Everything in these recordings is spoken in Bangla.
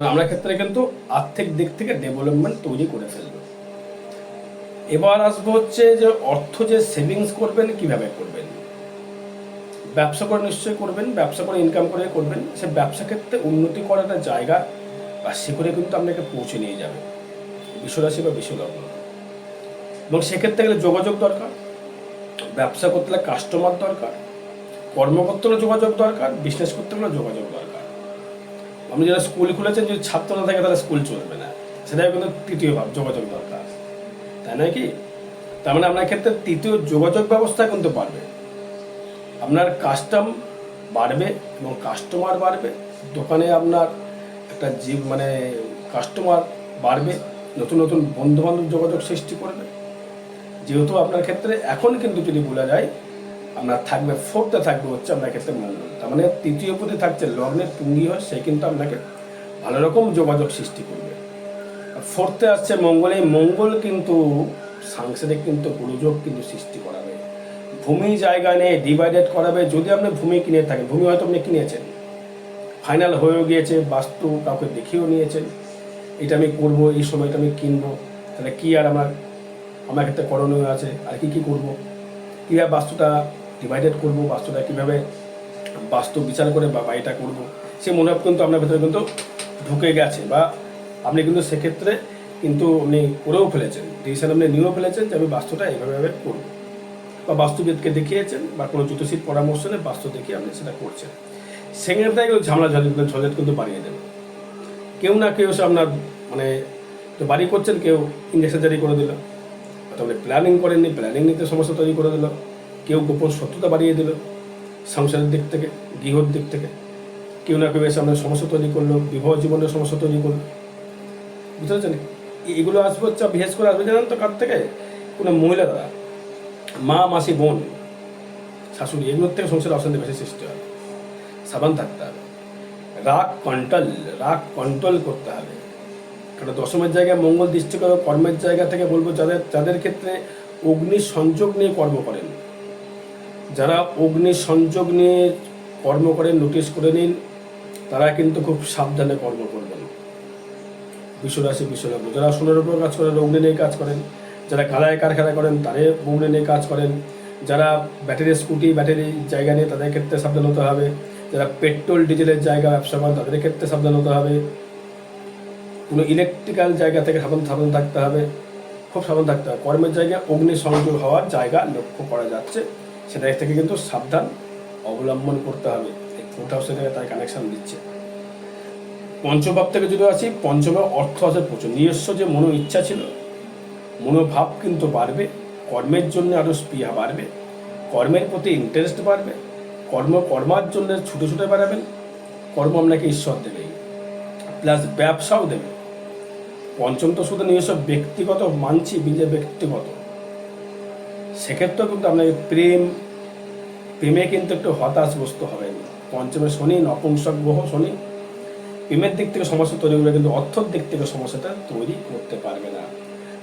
আমরা ক্ষেত্রে কিন্তু আর্থিক দিক থেকে ডেভেলপমেন্ট তৈরি করে ফেলব। এবার আসব হচ্ছে যে অর্থ যে সেভিংস করবেন, কীভাবে করবেন? ব্যবসা করে নিশ্চয়ই করবেন, ব্যবসা করে ইনকাম করে করবেন, সে ব্যবসা ক্ষেত্রে উন্নতি করার একটা জায়গা বা শিখরে কিন্তু আপনাকে পৌঁছে নিয়ে যাবে। বিশ্বরাশি বা বিশ্বলগ্ন। এবং সেক্ষেত্রে গেলে যোগাযোগ দরকার, ব্যবসা করতে গেলে কাস্টমার দরকার কর্ম করতে হলে যোগাযোগ দরকার বিজনেস করতে হলে যোগাযোগ দরকার। আপনি যারা স্কুল খুলেছেন, যদি ছাত্র না থাকে, তাহলে স্কুল চলবে না। সেটাই কিন্তু তৃতীয় ভাব, যোগাযোগ দরকার। তাই নয় কি? তার মানে আপনার ক্ষেত্রে তৃতীয় যোগাযোগ ব্যবস্থা কিন্তু বাড়বে। আপনার কাস্টম বাড়বে এবং কাস্টমার বাড়বে। দোকানে আপনার একটা জীব মানে কাস্টমার বাড়বে, নতুন নতুন বন্ধু বান্ধব যোগাযোগ সৃষ্টি করবে। যেহেতু আপনার ক্ষেত্রে এখন কিন্তু যদি বলা যায় আপনার থাকবে ফোর্থে থাকবে হচ্ছে আপনার ক্ষেত্রে মঙ্গল তার মানে তৃতীয় পদে থাকছে লগ্নের পুঙ্গি হয়, সে কিন্তু আপনাকে ভালো রকম যোগাযোগ সৃষ্টি করবে। ফোর্থে আসছে মঙ্গল মঙ্গল কিন্তু সাংসারিক কিন্তু গুরুযোগ কিন্তু সৃষ্টি করাবে। ভূমি জায়গা নিয়ে ডিভাইডেড করাবে, যদি আপনি ভূমি কিনে থাকেন, ভূমি হয়তো আপনি কিনেছেন। ফাইনাল হয়েও গিয়েছে, বাস্তু কাউকে দেখিয়েও নিয়েছেন। এটা আমি করব, এই সময়টা আমি কিনবো। তাহলে কী আর আমার আমার ক্ষেত্রে করণীয় আছে, আর কি কি করব? কীভাবে বাস্তুটা ডিভাইডেড করব, বাস্তুটা কীভাবে বাস্তু বিচার করে বা বাড়িটা করব, সে মনোভাব কিন্তু আপনার ভেতরে কিন্তু ঢুকে গেছে বা আপনি কিন্তু সেক্ষেত্রে কিন্তু আপনি করেও ফেলেছেন ডিসিশন আপনি নিয়েও ফেলেছেন যে আমি বাস্তুটা এইভাবে করব। বা বাস্তুবিদকে দেখিয়েছেন বা কোনো জ্যোতিষীর পরামর্শ নিয়ে বাস্তু দেখিয়ে আপনি সেটা করছেন। সেক্ষেত্রে কিন্তু ঝামেলা ঝঞ্ঝাট ঝঞ্ঝাট কিন্তু বাড়িয়ে দেবে। কেউ না কেউ সে আপনার মানে তো বাড়ি করছেন, কেউ ইঞ্জেকশন জারি করে দিল তাহলে প্ল্যানিং করেননি প্ল্যানিং নিতে সমস্যা তৈরি করে দিল। গোপন শত্রুতা বাড়িয়ে দিল সংসারের দিক থেকে, গৃহর দিক থেকে। কেউ না কেউ এসে আপনার সমস্যা তৈরি করল, বিবাহ জীবনের সমস্যা তৈরি করল। বুঝতে পারছেন? এগুলো আসবে হচ্ছে, বিশেষ করে আসবে জানেন তো কার থেকে? কোনো মহিলা মা, মাসি, বোন, শাশুড়ি, এগুলোর থেকে সংসারে অশান্তি বেশি সৃষ্টি হয়। সাবান থাকতে হবে। রাগ কন্ট্রোল রাগ কন্ট্রোল করতে হবে। কারণ দশমের জায়গায় মঙ্গল দৃষ্টি করে, কর্মের জায়গা থেকে বলব যাদের যাদের ক্ষেত্রে অগ্নি সংযোগ নিয়ে কর্ম করেন। যারা অগ্নি সংযোগ নিয়ে কর্ম করেন নোটিশ করে নিন, তারা কিন্তু খুব সাবধানে কর্ম করবেন। বিশ্বরাশি বিশ্বলগ্ন যারা সোনার উপর কাজ করেন, অগ্নি নিয়ে কাজ করেন, যারা কালায় কারখানা করেন, তাদের অগ্নি নিয়ে কাজ করেন। যারা ব্যাটারি, স্কুটি, ব্যাটারি জায়গা নিয়ে, তাদের ক্ষেত্রে সাবধান হতে হবে। যারা পেট্রোল, ডিজেলের জায়গা ব্যবসা করেন, তাদের ক্ষেত্রে সাবধান হতে হবে। কোনো ইলেকট্রিক্যাল জায়গা থেকে সাবধান সাবধান থাকতে হবে। খুব সাবধান থাকতে হবে। কর্মের জায়গায় অগ্নি সংযোগ হওয়ার জায়গা লক্ষ্য করা যাচ্ছে। সেটা থেকে কিন্তু সাবধান অবলম্বন করতে হবে। এই ফোর্থ হাউসের থেকে তাই কানেকশন দিচ্ছে পঞ্চভাব থেকে যদি আসি পঞ্চমে অর্থ আছে প্রচুর। নিজস্ব যে মনো ইচ্ছা ছিল মনোভাব কিন্তু বাড়বে, কর্মের জন্য আরও স্পৃহা বাড়বে, কর্মের প্রতি ইন্টারেস্ট বাড়বে, কর্ম কর্মার জন্য ছুটে ছুটে বেড়াবেন, কর্ম আপনাকে ঈশ্বর দেবে। প্লাস ব্যবসাও দেবে। পঞ্চম তো শুধু নিজস্ব ব্যক্তিগত মানছি বিজে ব্যক্তিগত। সেক্ষেত্রেও কিন্তু আপনাকে প্রেম, প্রেমে কিন্তু একটু হতাশগ্রস্ত হবেন। পঞ্চমে শনি নপুংসক গ্রহ শনি। প্রেমের দিক থেকে সমস্যা তৈরি করবে কিন্তু অর্থর দিক থেকে সমস্যাটা তৈরি করতে পারবে না।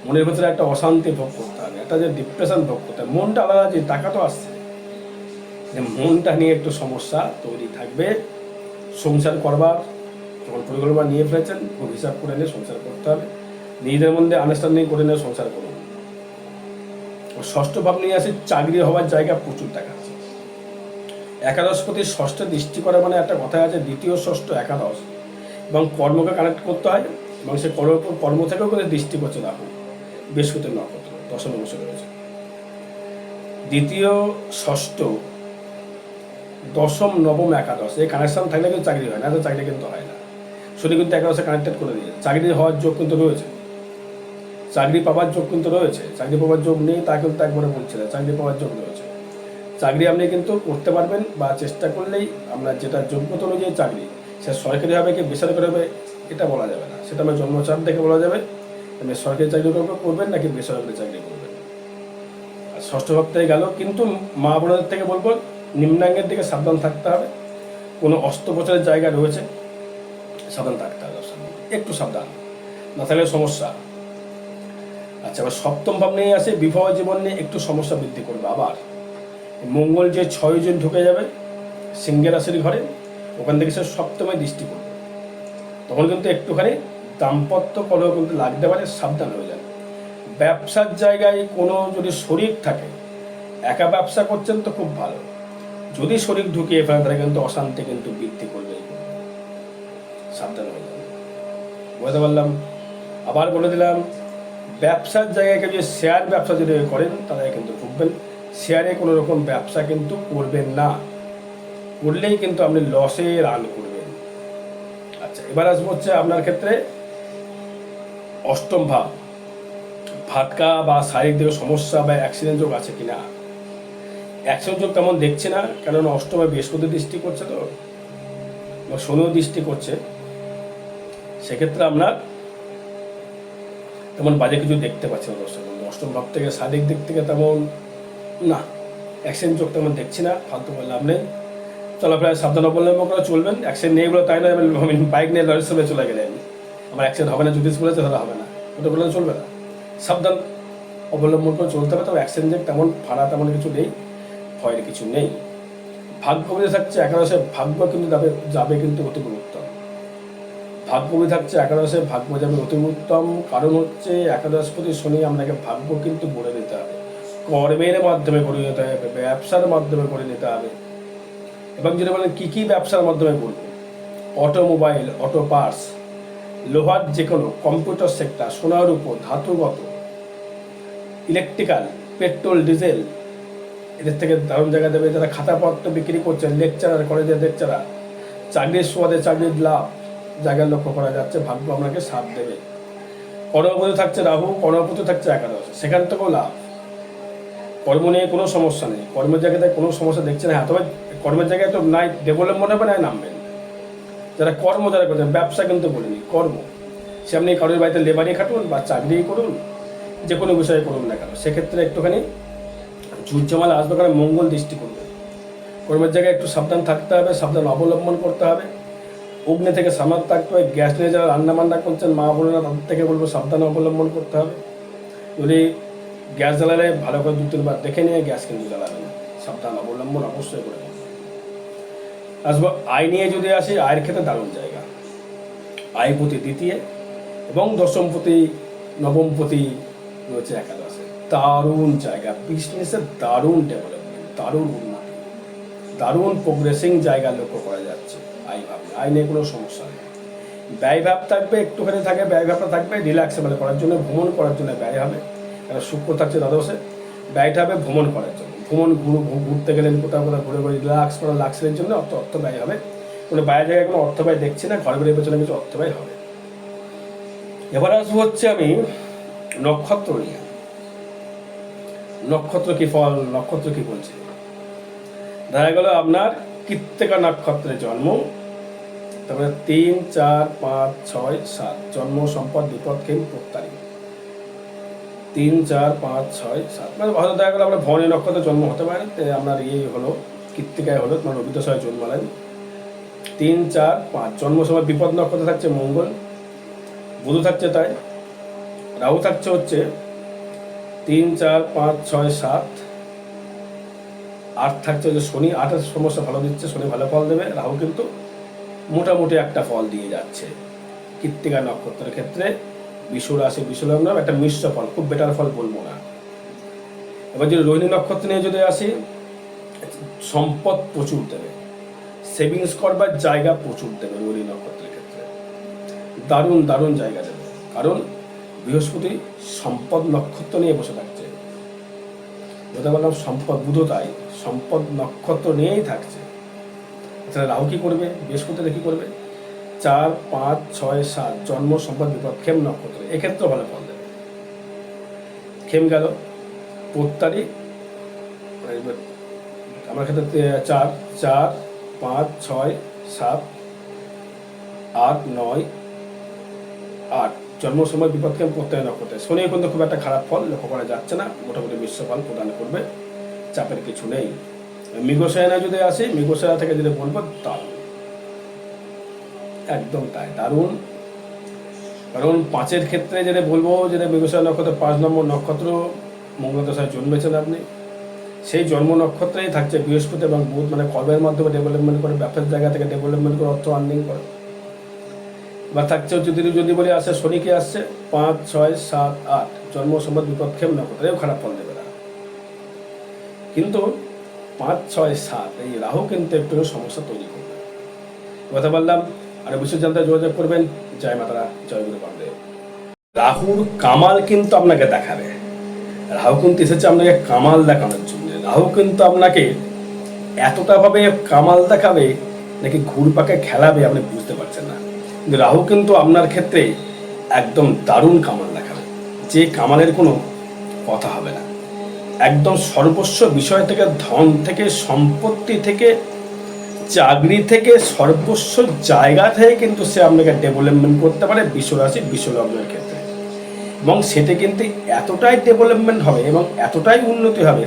মনের ভেতরে একটা অশান্তি ভোগ করতে হবে, একটা যে ডিপ্রেশন ভোগ করতে হবে। মনটা আলাদা, যে টাকা তো আসছে। যে মনটা নিয়ে একটু সমস্যা তৈরি থাকবে। সংসার করবার, যখন পরিকল্পনা নিয়ে ফেলেছেন হিসাব করে নিয়ে সংসার করতে হবে। নিজেদের মধ্যে আন্ডারস্ট্যান্ডিং করে নিয়ে সংসার করুন। ও ষষ্ঠ ভাব নিয়ে আসি, চাকরি হওয়ার জায়গা প্রচুর টাকা আছে একাদশপতি ষষ্ঠ দৃষ্টি করা মানে একটা কথা আছে, দ্বিতীয়, ষষ্ঠ, একাদশ। এবং কর্মকে কানেক্ট করতে হয়, এবং সে কর্ম কর্ম থেকেও করে দৃষ্টি করছে রাহু বৃহস্পতির নক্ষত্র, দশমে বসে রয়েছে। দ্বিতীয়, ষষ্ঠ, দশম, নবম, একাদশ, এই কানেকশন থাকলে কিন্তু চাকরি হয় না তো চাকরি কিন্তু হয় না। শনি কিন্তু একাদশে কানেক্টেড করে দিয়েছে। চাকরি হওয়ার যোগ কিন্তু রয়েছে। চাকরি পাওয়ার যোগ কিন্তু রয়েছে। চাকরি পাওয়ার যোগ নেই, তা কিন্তু একবারে বলছে না। চাকরি পাওয়ার যোগ রয়েছে। চাকরি আপনি কিন্তু করতে পারবেন বা চেষ্টা করলেই আপনার যেটা যোগ্যতা অনুযায়ী চাকরি সে সরকারি হবে কি বেসরকারি হবে, এটা বলা যাবে না। সেটা আমার জন্মচাপ দেখে বলা যাবে। আপনি সরকারি চাকরি করবেন নাকি বেসরকারি চাকরি করবেন। আর ষষ্ঠ সপ্তাহে গেল, কিন্তু মা বোনদের থেকে বলব, নিম্নাঙ্গের দিকে সাবধান থাকতে হবে। কোনো অস্ত্রোপচারের জায়গা রয়েছে, সাবধান থাকতে হবে। একটু সাবধান। না থাকলে সমস্যা। আচ্ছা এবার সপ্তম ভাব নিয়ে আসে, বিবাহ জীবন নিয়ে একটু সমস্যা বৃদ্ধি করবে, আবার। মঙ্গল যে ছয় জন ঢুকে যাবে, সিংহের রাশির ঘরে, ওখান থেকে সে সপ্তমে দৃষ্টি করবে। তখন কিন্তু একটুখানি দাম্পত্য কলহ কিন্তু লাগতে পারে, সাবধান হয়ে যান ব্যবসার জায়গায় কোনো যদি শরীর থাকে, একা ব্যবসা করছেন তো খুব ভালো। যদি শরীর ঢুকিয়ে ফেলে তাহলে কিন্তু অশান্তি কিন্তু বৃদ্ধি করবে সাবধান হয়ে যান বুঝতে পারলাম? আবার বলে দিলাম ব্যবসার জায়গায় কেউ যদি শেয়ার ব্যবসা যদি করেন, তাহলে কিন্তু ভুগবেন। শেয়ারে কোনো রকম ব্যবসা কিন্তু করবেন না। করলেই কিন্তু আপনি লসে রান করবেন। আচ্ছা এবার আসব হচ্ছে আপনার ক্ষেত্রে অষ্টম ভাব ভাটকা বা শারীরিক দিকে সমস্যা বা অ্যাক্সিডেন্ট যোগ আছে কিনা? অ্যাক্সিডেন্ট যোগ তেমন দেখছে না কারণ অষ্টমে বৃহস্পতি দৃষ্টি করছে তো, বা শনিও দৃষ্টি করছে। সেক্ষেত্রে আপনার তেমন বাজে কিছু দেখতে পাচ্ছি না দর্শক বন্ধু। অষ্টম ভাব থেকে শারীরিক দিক থেকে তেমন না অ্যাক্সিডেন্ট চোখ তেমন দেখছি না, ফালতু বলে লাভ নেই। চলাফেরা সাবধান অবলম্বন করে চলবেন। অ্যাক্সিডেন্ট নেই বলে তাই আমি বাইক নিয়ে লরির সামনে চলে গেলেন। আমার অ্যাক্সিডেন্ট হবে না, যদি বলেছে তাহলে হবে না। ওটা বললে চলবে না। সাবধান অবলম্বন করে চলতে হবে, তবে অ্যাক্সিডেন্ট যে তেমন ভাড়া তেমন কিছু নেই, ভয়ের কিছু নেই। ভাগ্য বুঝে থাকছে একাদশে ভাগ্য কিন্তু যাবে যাবে কিন্তু অতি উত্তম ভাগ্য বুঝে থাকছে একাদশে ভাগ্য যাবে অতি উত্তম কারণ হচ্ছে, একাদশপতি শনি আপনাকে ভাগ্য কিন্তু গড়ে নিতে হবে। কর্মের মাধ্যমে করে নিতে হবে, ব্যবসার মাধ্যমে করে নিতে হবে। এবং যদি বলেন, কী কী ব্যবসার মাধ্যমে করব? অটোমোবাইল, অটো পার্টস, লোহার যে কোনো কম্পিউটার সেক্টর, সোনার উপর, ধাতুগত, ইলেকট্রিক্যাল, পেট্রোল, ডিজেল, এদের থেকে দারুণ জায়গা দেবে। যারা খাতাপত্র বিক্রি করছেন, লেকচারার, কলেজের লেকচারার, চাকরির সুবাদে চাকরির লাভ জায়গায় লক্ষ্য করা যাচ্ছে, ভাগ্য আপনাকে সাথ দেবে। কর্মপতি থাকছে রাহু কর্মপতি থাকছে একাদশ। সেখান থেকেও লাভ। কর্ম নিয়ে কোনো সমস্যা নেই। কর্মের জায়গাতে কোনো সমস্যা দেখছেন হ্যাঁ তবে কর্মের জায়গায় তো নাই, ডেভেলপমেন্ট হবে নাই নামবেন। যারা কর্ম যারা করছেন, ব্যবসা কিন্তু বলিনি, কর্ম। সে আপনি কারোর বাড়িতে লেবারি খাটুন বা চাকরি করুন, যে কোনো বিষয়ে করুন না কেন। সেক্ষেত্রে একটুখানি সূর্যমালা আসবে কারণ মঙ্গল দৃষ্টি করবে। কর্মের জায়গায় একটু সাবধান থাকতে হবে, সাবধান অবলম্বন করতে হবে। অগ্নি থেকে সামাল থাকতে হবে গ্যাস নিয়ে যারা রান্না বান্না করছেন, মা বোনেরা তাদের থেকে বলব সাবধান অবলম্বন করতে হবে। যদি গ্যাস জ্বালালে ভালো করে দু তিনবার দেখে নিয়ে গ্যাস কিন্তু জ্বালাবেন সাবধান অবলম্বন অবশ্যই করে আসব আয় নিয়ে যদি আসি, আয়ের ক্ষেত্রে দারুণ জায়গা। আয় প্রতি দ্বিতীয় এবং দশমপতি নবমপতি রয়েছে একাদশে। দারুণ জায়গা বিজনেসের দারুণ ডেভেলপমেন্ট দারুণ উন্নতি। দারুণ প্রোগ্রেসিং জায়গা লক্ষ্য করা যাচ্ছে। ভাবে আয় নিয়ে কোনো সমস্যা নেই। ব্যয় ভাব থাকবে, একটুখানি থাকে, ব্যয় ভাবটা থাকবে রিল্যাক্সেবল করার জন্য, ভ্রমণ করার জন্য ব্যয় হবে। কারণ শুক্র থাকছে দ্বাদশে। ব্যয়টা হবে ভ্রমণ করার জন্য। ভ্রমণ ঘুরু ঘুরতে গেলেন কোথাও কোথাও, ঘুরে ঘুরে রিল্যাক্স করা লাক্সের জন্য অর্থ অর্থ ব্যয় হবে। কোনো বাইরে জায়গায় কোনো অর্থ ব্যয় দেখছি না ঘর বাড়ির পেছনে কিছু অর্থ ব্যয় হবে। এবার আসব হচ্ছে আমি নক্ষত্র নিয়ে। নক্ষত্র কি ফল, নক্ষত্র কি বলছে? দেখা গেল আপনার কৃত্তিকা নক্ষত্রে জন্ম। তারপরে তিন, চার, পাঁচ, ছয়, সাত। জন্ম, সম্পদ, বিপদ খেম প্রত্যারী। তিন, চার, পাঁচ, ছয়, সাত। মানে হয়তো দেখা গেলো আপনার ভবনী নক্ষত্রে জন্ম হতে পারে আপনার ইয়ে হলো, কৃত্তিকায় হলো, তোমার রবি দশায় জন্মালেন। তিন, চার, পাঁচ। জন্ম, সময়, বিপদ নক্ষত্রে থাকছে মঙ্গল, বুধ থাকছে তাই, রাহু থাকছে হচ্ছে তিন, চার, পাঁচ, ছয়, সাত। আট থাকছে যে শনি, আটের সমস্যা ভালো দিচ্ছে, শনি ভালো ফল দেবে, রাহু কিন্তু মোটামুটি একটা ফল দিয়ে যাচ্ছে। কৃত্তিকা নক্ষত্রের ক্ষেত্রে বিশু রাশি, বিশু লগ্ন একটা মিশ্র ফল, খুব বেটার ফল বলব না। এবার যদি রোহিণী নক্ষত্র নিয়ে যদি আসি, সম্পদ প্রচুর দেবে। সেভিংস করবার জায়গা প্রচুর দেবে রোহিণী নক্ষত্রের ক্ষেত্রে। দারুণ দারুণ জায়গা দেবে। কারণ বৃহস্পতি সম্পদ নক্ষত্র নিয়ে বসে থাকছে। যেটা বললাম সম্পদ বুধতাই সম্পদ নক্ষত্র নিয়েই থাকছে। তাহলে রাহু কি করবে? বৃহস্পতিতে কি করবে? চার, পাঁচ, ছয়, সাত, জন্ম, সম্পদ, বিপদ খেম নক্ষত্র। এক্ষেত্রে ভালো ফল দেবে। খেম গেল। প্রত্যারি আমার ক্ষেত্রে চার চার, পাঁচ, ছয়, সাত, আট, নয়, আট। জন্ম সময় বিপদকে প্রত্যয় নক্ষত্রে। শনি কিন্তু খুব একটা খারাপ ফল, লক্ষ্য করা যাচ্ছে না। মোটামুটি মিশ্র ফল প্রদান করবে। চাপের কিছু নেই। মৃগসেনা যদি আসে মৃগসেনা থেকে যদি বলব দারুণ একদম তাই, দারুণ। কারণ পাঁচের ক্ষেত্রে যেটা বলব, যেটা মৃগসেনা নক্ষত্র, পাঁচ নম্বর নক্ষত্র মঙ্গল দশায় জন্মেছেন আপনি। সেই জন্ম নক্ষত্রেই থাকছে বৃহস্পতি এবং বুধ মানে কর্মের মাধ্যমে ডেভেলপমেন্ট করে, ব্যবসার জায়গা থেকে ডেভেলপমেন্ট করে, অর্থ আর্নিং করে। বা থাকছে যদি যদি বলে আসে, শনিকে আসছে, পাঁচ, ছয়, সাত, আট, জন্ম, সম্পদ বিপক্ষেপ নক্ষত্রেও খারাপ ফল দেবে না। কিন্তু পাঁচ, ছয়, সাত, এই রাহু কিন্তু একটু সমস্যা তৈরি করবে। কথা বললাম, আর বিশেষ জানতে যোগাযোগ করবেন। জয় মাতারা, জয় গুরু বামদেব রাহুর কামাল কিন্তু আপনাকে দেখাবে। রাহু কিন্তু এসেছে আপনাকে কামাল দেখানোর জন্য। রাহু কিন্তু আপনাকে এতটা ভাবে কামাল দেখাবে, নাকি ঘুরপাকে খেলাবে আপনি বুঝতে পারছেন না। কিন্তু রাহু কিন্তু আপনার ক্ষেত্রে একদম দারুণ কামাল দেখাবে। যে কামালের কোনো কথা হবে না। একদম সর্বস্ব বিষয় থেকে, ধন থেকে, সম্পত্তি থেকে, চাকরি থেকে, সর্বস্ব জায়গা থেকে কিন্তু সে আপনাকে ডেভেলপমেন্ট করতে পারে বিশ্বরাশি, বিশ্বলগ্নের ক্ষেত্রে। এবং সেটা কিন্তু এতটাই ডেভেলপমেন্ট হবে এবং এতটাই উন্নতি হবে,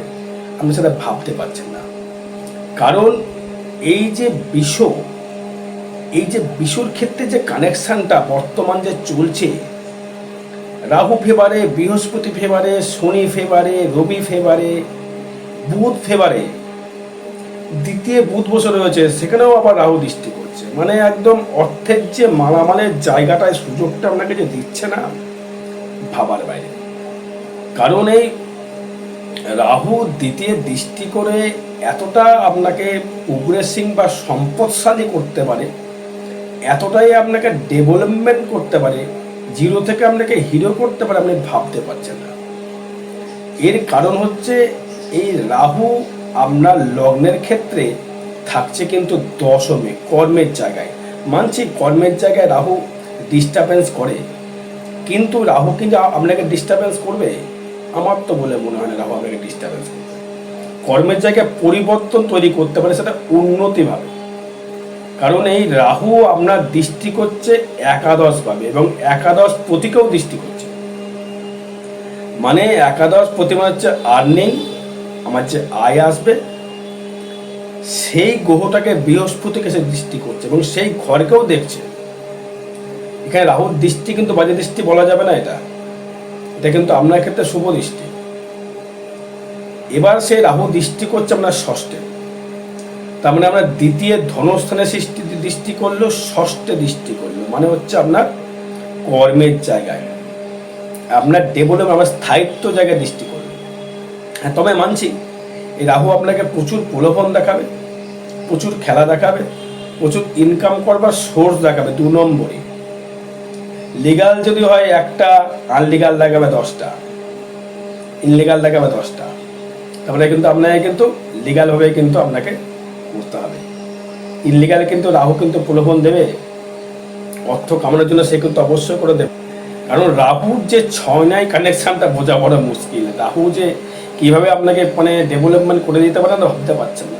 আপনি সেটা ভাবতে পারছেন না। কারণ এই যে বিশ্ব, এই যে বিশুর ক্ষেত্রে যে কানেকশানটা বর্তমান যে চলছে রাহু ফেভারে বৃহস্পতি ফেভারে শনি ফেভারে রবি ফেভারে বুধ ফেভারে দ্বিতীয় বুধ বসে রয়েছে, সেখানেও আবার রাহু দৃষ্টি করছে। মানে একদম অর্থের যে মালামালের জায়গাটায় সুযোগটা আপনাকে যে দিচ্ছে না, ভাবার বাইরে। কারণ এই রাহু দ্বিতীয় দৃষ্টি করে এতটা আপনাকে প্রোগ্রেসিং বা সম্পদশালী করতে পারে, এতটাই আপনাকে ডেভেলপমেন্ট করতে পারে জিরো থেকে আপনাকে হিরো করতে পারে আপনি ভাবতে পারছেন না। এর কারণ হচ্ছে, এই রাহু আপনার লগ্নের ক্ষেত্রে থাকছে কিন্তু দশমে, কর্মের জায়গায়। মানছি কর্মের জায়গায় রাহু ডিস্টারবেন্স করে। কিন্তু রাহু কিন্তু আপনাকে ডিস্টারবেন্স করবে? আমার তো বলে মনে হয় না রাহু আপনাকে ডিস্টারবেন্স করবে। কর্মের জায়গায় পরিবর্তন তৈরি করতে পারে সেটা উন্নতিভাবে। কারণ এই রাহু আপনার দৃষ্টি করছে একাদশ ভাবে এবং একাদশ প্রতীকেও দৃষ্টি করছে। মানে একাদশ প্রতিমা হচ্ছে আর্নিং আমার যে আয় আসবে, সেই গ্রহটাকে বৃহস্পতিকে সে দৃষ্টি করছে এবং সেই ঘরকেও দেখছে। এখানে রাহুর দৃষ্টি কিন্তু বাজে দৃষ্টি বলা যাবে না এটা। এটা কিন্তু আপনার ক্ষেত্রে শুভ দৃষ্টি। এবার সেই রাহু দৃষ্টি করছে আপনার ষষ্ঠে। তার মানে আমরা দ্বিতীয় ধনস্থানে সৃষ্টি দৃষ্টি করল, ষষ্ঠে দৃষ্টি করল। মানে হচ্ছে আপনার কর্মের জায়গায়। আপনার ডেভেলপ আমার স্থায়িত্ব জায়গায় দৃষ্টি করল। হ্যাঁ তবে মানছি, এই রাহু আপনাকে প্রচুর প্রলোভন দেখাবে, প্রচুর খেলা দেখাবে, প্রচুর ইনকাম করবার সোর্স দেখাবে দু নম্বরে। লিগাল যদি হয় একটা আনলিগাল দেখাবে দশটা ইনলিগাল দেখাবে দশটা। তারপরে কিন্তু আপনাকে কিন্তু লিগালভাবে কিন্তু আপনাকে করতে হবে। ইনলিগাল কিন্তু রাহু কিন্তু প্রলোভন দেবে। অর্থ কামানোর জন্য সে কিন্তু অবশ্যই করে দেবে। কারণ রাহুর যে ছয় নাই কানেকশনটা বোঝা বড় মুশকিল। রাহু যে কীভাবে আপনাকে মানে ডেভেলপমেন্ট করে দিতে পারে না ভাবতে পারছেন না।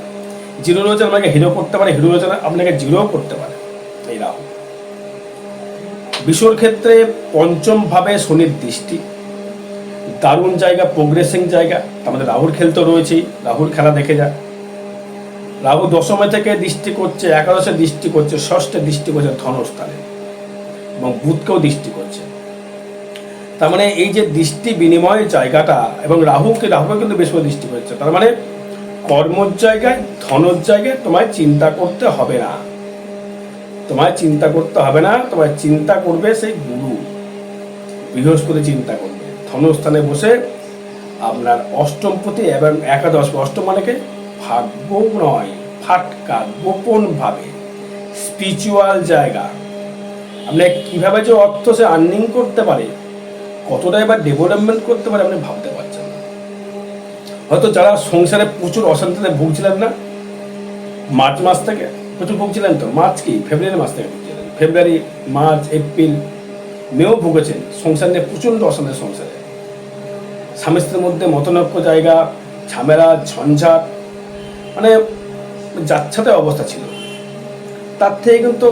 জিরো রয়েছে আপনাকে হিরো করতে পারে হিরো রয়েছে আপনাকে জিরো করতে পারে, এই রাহু। বিশ্বর ক্ষেত্রে পঞ্চম ভাবে শনির দৃষ্টি। দারুণ জায়গা প্রোগ্রেসিং জায়গা। আমাদের রাহুর খেল তো রয়েছেই। রাহুর খেলা দেখে যা রাহু দশমে থেকে দৃষ্টি করছে, একাদশে দৃষ্টি করছে, ষষ্ঠে দৃষ্টি করছে ধনস্থানে এবং বুধকেও দৃষ্টি করছে। তার মানে এই যে দৃষ্টি বিনিময়ের জায়গাটা এবং রাহুকে রাহুকে কিন্তু বেশ দৃষ্টি করছে। তার মানে কর্মর জায়গায়, ধনর জায়গায় তোমায় চিন্তা করতে হবে না। তোমায় চিন্তা করতে হবে না, তোমায় চিন্তা করবে সেই গুরু। বৃহস্পতি চিন্তা করবে। ধনস্থানে বসে আপনার অষ্টমপতি এবং একাদশ, অষ্টম মানে কি? ভাগ্য নয় ফাটকা গোপন ভাবে স্পিরিচুয়াল জায়গা। আপনি কীভাবে যে অর্থ সে আর্নিং করতে পারে, কতটা এবার ডেভেলপমেন্ট করতে পারে আপনি ভাবতে পারছেন না। হয়তো যারা সংসারে প্রচুর অশান্তিতে ভুগছিলেন না, মার্চ মাস থেকে প্রচুর ভুগছিলেন তো, মার্চ কি? ফেব্রুয়ারি মাস থেকে ভুগছিলেন। ফেব্রুয়ারি, মার্চ, এপ্রিল, মেও ভুগেছেন, সংসার নিয়ে প্রচণ্ড অশান্তি সংসারে। স্বামী স্ত্রীর মধ্যে মতনৈক্য জায়গা, ঝামেলা, ঝঞ্ঝাট মানে যাচ্ছাতে অবস্থা ছিল। তার থেকে কিন্তু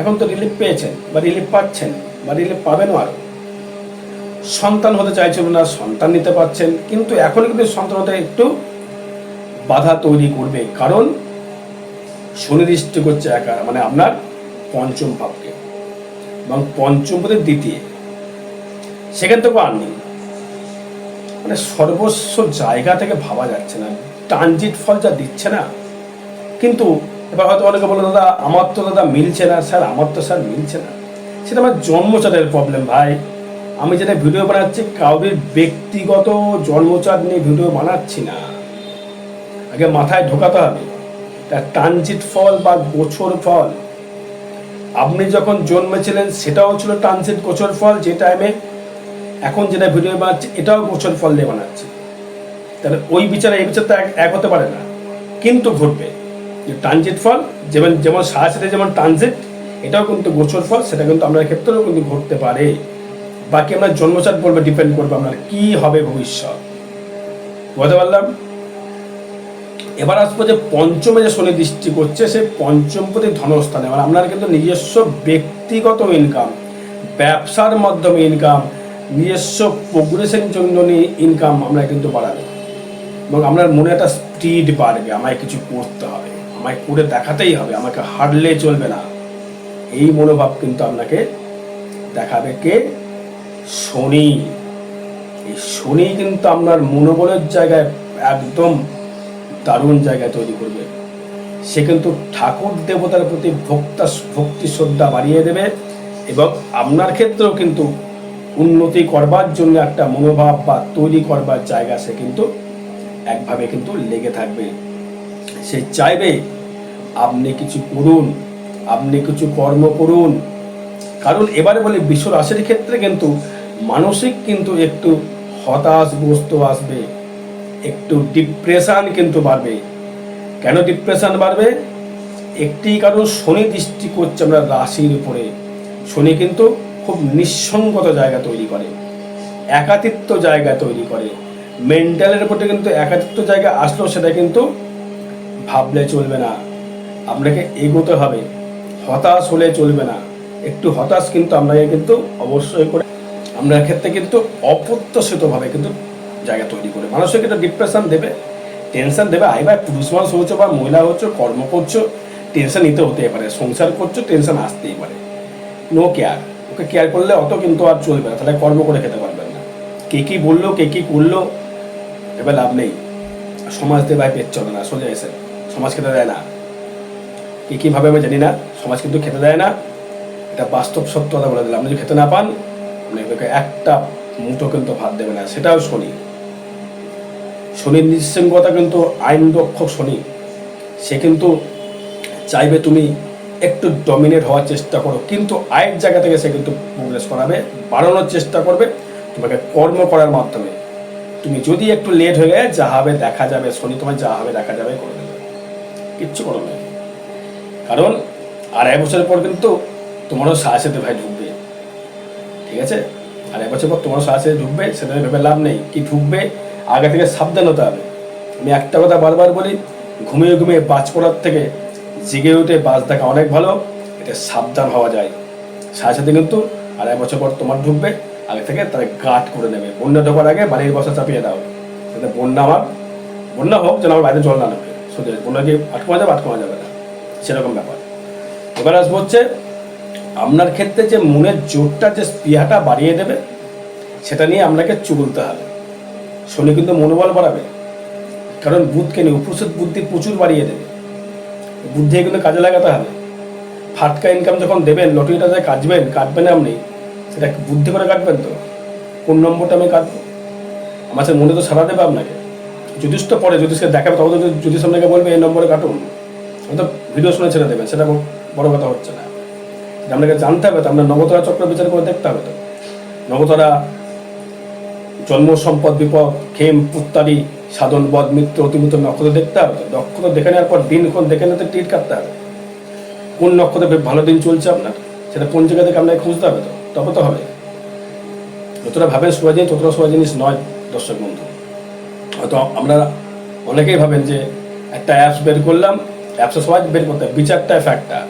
এখন তো রিলিফ পেয়েছেন বা রিলিফ পাচ্ছেন বা রিলিফ পাবেনও আরও সন্তান হতে চাইছিল না, সন্তান নিতে পারছেন, কিন্তু এখন কিন্তু সন্তান হতে একটু বাধা তৈরি করবে, কারণ সুনির্দিষ্ট করছে একা মানে আপনার পঞ্চম ভাবকে এবং পঞ্চম পদের দ্বিতীয়, সেখান থেকেও আর নেই। মানে সর্বস্ব জায়গা থেকে ভাবা যাচ্ছে না। ট্রানজিট ফল যা দিচ্ছে না, কিন্তু এবার হয়তো অনেকে বলে, দাদা, আমার তো দাদা মিলছে না, স্যার, আমার তো স্যার মিলছে না। সেটা আমার জন্মচাটের প্রবলেম ভাই। আমি যেটা ভিডিও বানাচ্ছি কাউরির ব্যক্তিগত জন্মচাট নিয়ে ভিডিও বানাচ্ছি না। আগে মাথায় ঢোকাতে হবে। তার ট্রানজিট ফল বা গোছর ফল, আপনি যখন জন্মেছিলেন, সেটাও ছিল ট্রানজিট গোছর ফল, যে টাইমে এখন যেটা ভিডিও বানাচ্ছি, এটাও গোছর ফল দিয়ে বানাচ্ছি। তাহলে ওই বিচার, এই বিচার তো এক- হতে পারে না। কিন্তু ঘটবে যে ট্রানজিট ফল, যেমন যেমন সাথে যেমন ট্রানজিট, এটাও কিন্তু গোছর ফল, সেটা কিন্তু আপনার ক্ষেত্রেও কিন্তু ঘটতে পারে। বাকি আপনার জন্মচাট বলবে ডিপেন্ড করবে আপনার কি হবে ভবিষ্যৎ। বুঝতে পারলাম? এবার আসব যে পঞ্চমে যে শনি দৃষ্টি করছে, সেই পঞ্চমপতি ধনস্থানে। মানে আপনার কিন্তু নিজস্ব ব্যক্তিগত ইনকাম ব্যবসার মাধ্যমে ইনকাম নিজস্ব প্রোগ্রেসের জন্য ইনকাম আমরা কিন্তু বাড়াবে। এবং আপনার মনে একটা স্পিড বাড়বে আমায় কিছু করতে হবে, আমায় করে দেখাতেই হবে, আমাকে হারলে চলবে না। এই মনোভাব কিন্তু আপনাকে দেখাবে কে? শনি। এই শনি কিন্তু আপনার মনোবলের জায়গায় একদম দারুণ জায়গায় তৈরি করবে। সে কিন্তু ঠাকুর দেবতার প্রতি ভক্তা, ভক্তি শ্রদ্ধা বাড়িয়ে দেবে এবং আপনার ক্ষেত্রেও কিন্তু উন্নতি করবার জন্য একটা মনোভাব বা তৈরি করবার জায়গা সে কিন্তু একভাবে কিন্তু লেগে থাকবে। সে চাইবে, আপনি কিছু করুন, আপনি কিছু কর্ম করুন। কারণ এবারে বলে বিশ্ব রাশির ক্ষেত্রে কিন্তু মানসিক কিন্তু একটু হতাশগ্রস্ত আসবে, একটু ডিপ্রেশান কিন্তু বাড়বে। কেন ডিপ্রেশান বাড়বে? একটি কারণ শনি দৃষ্টি করছে আমরা রাশির উপরে। শনি কিন্তু খুব নিঃসঙ্গত জায়গা তৈরি করে একাতিত্ব জায়গা তৈরি করে। মেন্টালের উপরে কিন্তু একাতিত্ব জায়গা আসলেও সেটা কিন্তু ভাবলে চলবে না। আপনাকে এগোতে হবে। হতাশ হলে চলবে না। একটু হতাশ কিন্তু আপনাকে কিন্তু অবশ্যই করে আপনার ক্ষেত্রে কিন্তু অপ্রত্যাশিতভাবে কিন্তু জায়গা তৈরি করে। মানুষকে কিন্তু ডিপ্রেশন দেবে টেনশন দেবে। আই ভাই, পুরুষ মানুষ হচ্ছে বা মহিলা হচ্ছে, কর্ম করছ টেনশন নিতে হতেই পারে। সংসার করছ টেনশন আসতেই পারে। নো কেয়ার ওকে কেয়ার করলে অত কিন্তু আর চলবে না। তাহলে কর্ম করে খেতে পারবেন না। কে কী বলল, কে কী করল এবার লাভ নেই। সমাজ দিয়ে ভাই পেট চলে না সোজা এসে সমাজ খেতে দেয় না। কি কীভাবে আমি জানি না, সমাজ কিন্তু খেতে দেয় না। এটা বাস্তব সত্যতা বলে দিলাম। আপনি যদি খেতে না পান, আপনি একটা মুঠো কিন্তু ভাত দেবে না। সেটাও শনি। শনির নিঃসঙ্গতা কিন্তু আইন রক্ষক শনি। সে কিন্তু চাইবে তুমি একটু ডমিনেট হওয়ার চেষ্টা করো। কিন্তু আয়ের জায়গা থেকে সে কিন্তু প্রোগ্রেস করাবে, বাড়ানোর চেষ্টা করবে, তোমাকে কর্ম করার মাধ্যমে। তুমি যদি একটু লেট হয়ে যা হবে দেখা যাবে, শনি তোমার যা হবে দেখা যাবে করে দেবে। কিচ্ছু করো না। কারণ আড়াই বছর পর কিন্তু তোমারও সাহসেতে ভাই ঢুকবে। ঠিক আছে? আড়াই বছর পর তোমার সাহসে ঢুকবে সেটা ভেবে লাভ নেই। কি ঢুকবে? আগে থেকে সাবধান হতে হবে। আমি একটা কথা বারবার বলি, ঘুমিয়ে ঘুমিয়ে বাজ পড়ার থেকে জেগে উঠে বাজ দেখা অনেক ভালো এটা সাবধান হওয়া যায়। সাথে সাথে কিন্তু আড়াই বছর পর তোমার ঢুকবে। আগে থেকে তারা গাট করে নেবে। বন্যা ঢোকার আগে বাড়ির বসা চাপিয়ে দাও। যাতে বন্যা আমার বন্যা হোক, যেন আমার বাইরে জল না সোজা বন্যা কি আটকানো যাবে আটকানো যাবে না। সেরকম ব্যাপার। এবার আসব হচ্ছে, আপনার ক্ষেত্রে যে মনের জোরটা, যে স্পৃহাটা বাড়িয়ে দেবে, সেটা নিয়ে আপনাকে চুলতে হবে। শনি কিন্তু মনোবল বাড়াবে। কারণ বুধকে নিয়ে উপস্থিত বুদ্ধি প্রচুর বাড়িয়ে দেবে। বুদ্ধি কিন্তু কাজে লাগাতে হবে। ফাটকা ইনকাম যখন দেবেন, লটারিটা যে কাটবেন কাটবেন আপনি সেটা বুদ্ধি করে কাটবেন তো? কোন নম্বরটা আমি কাটবো? আমার সে মনে তো সারা দেবে আপনাকে। যদিস তো পরে যদিসকে দেখাবে, তখন তো যদিস আপনাকে বলবে, এই নম্বরে কাটুন। আমি তো ভিডিও শুনে ছেড়ে দেবেন সেটা বড় কথা হচ্ছে না। আপনাকে জানতে হবে, তো আপনার নবতরা চক্র বিচার করে দেখতে হবে তো। নবতরা জন্ম সম্পদ বিপদ খেম পুত্তারি সাধন বদ মৃত্যু অতিমিত নক্ষত্র দেখতে হবে নক্ষত্র দেখে নেওয়ার পর দিন কোন দেখে নিতে টিট কাটতে হবে। কোন নক্ষত্রে ভালো দিন চলছে আপনার? সেটা কোন জায়গা থেকে আপনাকে খুঁজতে হবে তো? তবে তো হবে। যতটা ভাবেন সোজা জিনিস ততটা সোজা জিনিস নয় দর্শক বন্ধু। হয়তো আমরা অনেকেই ভাবেন যে, একটা অ্যাপস বের করলাম অ্যাপসে সবাই বের করতে হবে বিচারটা ফ্যাক্টর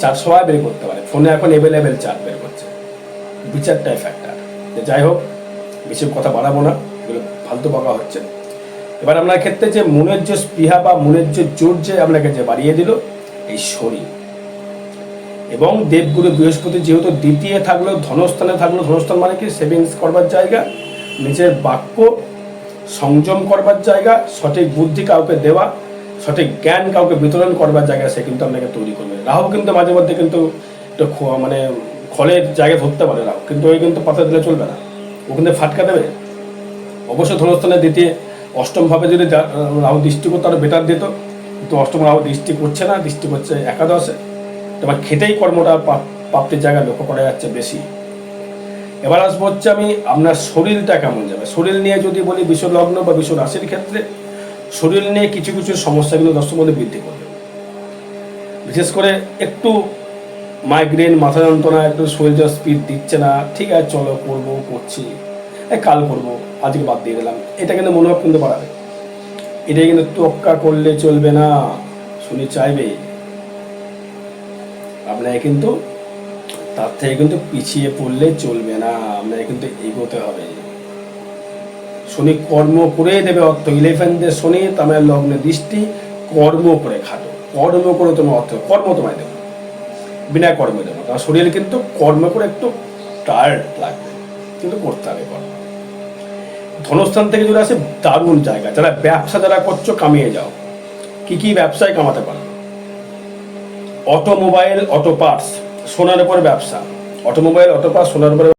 চার্ট সবাই বের করতে পারে ফোনে এখন অ্যাভেলেবেল চার্ট বের করছে। বিচারটাই ফ্যাক্টর যাই হোক, বেশি কথা বাড়াবো না, এগুলো ফালতু বকা হচ্ছে। এবার আপনার ক্ষেত্রে যে মনের যে স্পৃহা বা মনের যে জোর যে আপনাকে যে বাড়িয়ে দিল, এই শরীর। এবং দেবগুরু বৃহস্পতি যেহেতু দ্বিতীয় থাকল, ধনস্থানে থাকল, ধনস্থান মানে কি? সেভিংস করবার জায়গা, নিজের বাক্য সংযম করবার জায়গা, সঠিক বুদ্ধি কাউকে দেওয়া, সঠিক জ্ঞান কাউকে বিতরণ করবার জায়গা সে কিন্তু আপনাকে তৈরি করবে। রাহু কিন্তু মাঝে মধ্যে কিন্তু একটু মানে খলের জায়গায় ধরতে পারে না কিন্তু ওই কিন্তু পাতা দিলে চলবে না। ও কিন্তু ফাটকা দেবে। অবশ্য ধনস্থানে দ্বিতীয় অষ্টম ভাবে যদি রাহু দৃষ্টি করতো, আরও বেটার দিত। কিন্তু অষ্টম রাহু দৃষ্টি করছে না, দৃষ্টি করছে একাদশে। তোমার খেটেই কর্মটা প্রাপ্তির জায়গায় লক্ষ্য করা যাচ্ছে বেশি। এবার আসব হচ্ছে আমি আপনার শরীরটা কেমন যাবে? শরীর নিয়ে যদি বলি বিশ্ব লগ্ন বা বিশ্ব রাশির ক্ষেত্রে, শরীর নিয়ে কিছু কিছু সমস্যা কিন্তু দর্শক মধ্যে বৃদ্ধি করবে। বিশেষ করে একটু মাইগ্রেন মাথা যন্ত্রণা, একটু শরীরটা স্পিড দিচ্ছে না, ঠিক আছে, চলো করব, করছি কাল করব, আজকে বাদ দিয়ে দিলাম এটা কিন্তু মনোভাব কিন্তু বাড়াবে। এটা কিন্তু তোক্কা করলে চলবে না, শুনি চাইবে। আপনাকে কিন্তু তার থেকে কিন্তু পিছিয়ে পড়লে চলবে না আপনাকে কিন্তু এগোতে হবে। শনি কর্ম করে দেবে অর্থ ইলেভেন্থে শনি তোমার লগ্নে দৃষ্টি কর্ম করে খাটো। কর্ম করে তোমার অর্থ, কর্ম তোমায় দেবে। বিনা কর্মে দেবো তোমার শরীর কিন্তু কর্ম করে একটু টায়ার্ড লাগবে, কিন্তু করতে হবে কর্ম। ধনস্থান থেকে যদি আসে দারুণ জায়গা। যারা ব্যবসা যারা করছ, কামিয়ে যাও। কি কি ব্যবসায় কামাতে পারবে অটোমোবাইল অটো পার্টস সোনার উপর ব্যবসা। অটোমোবাইল অটো পার্টস সোনার উপরে